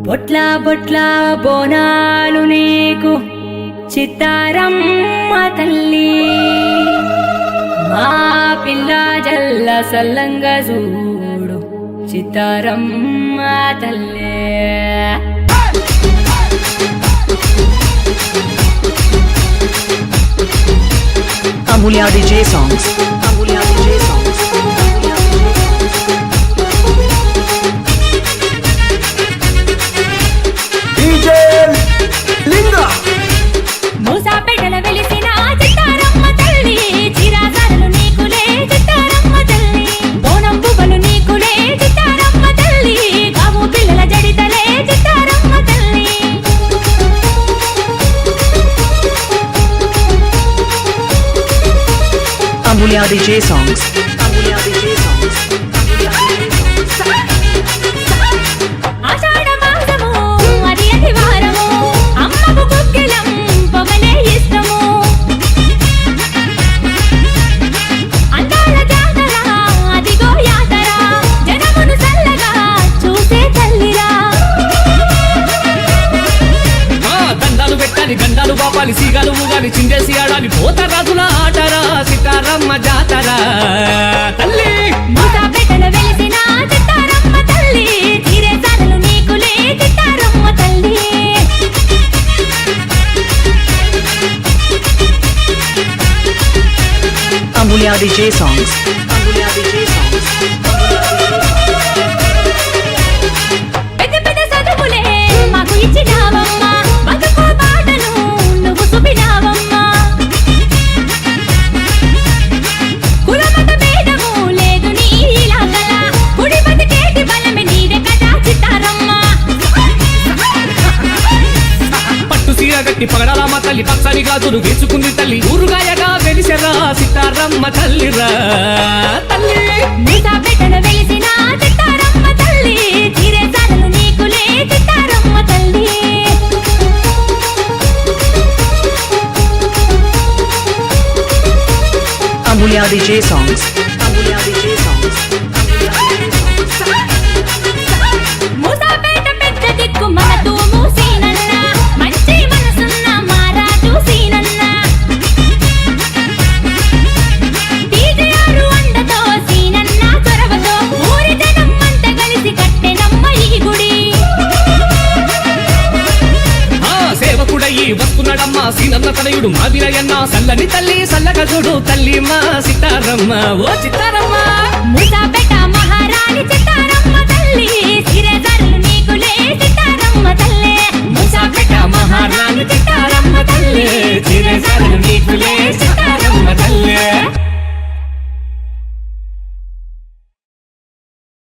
బొట్ల బొట్ల బోనాలు నీకు. చిత్తారమ్మ తల్లి. మా పిల్ల జల్ల సల్లంగా చూడు. చిత్తారమ్మ తల్లి. Amulya DJ సాంగ్స్. చల్లగా DJ Songs. ఆ దండాలు పెట్టాలి గండాలు బాపాలి సీగాలు ఊగాలి చిందేసి ఆడాలి పోత రాజుల ఆటరా సితారమ్మ తల్లి. మూసాపేటలో వెలిసిన చిత్తారమ్మ గాజులు వేసుకుంది తల్లి. ఊరుగాయగా వెలిసెరా సితారమ్మ తల్లిరా. తల్లి! Amulya DJ songs. Amulya DJ వస్తున్నాడమ్మా సీనన్న తనయుడు మాదిరయ్యన్న సల్లని తల్లి సల్లగ చూడు తల్లి మా సీతారమ్మ. ఓ చిత్తారమ్మ.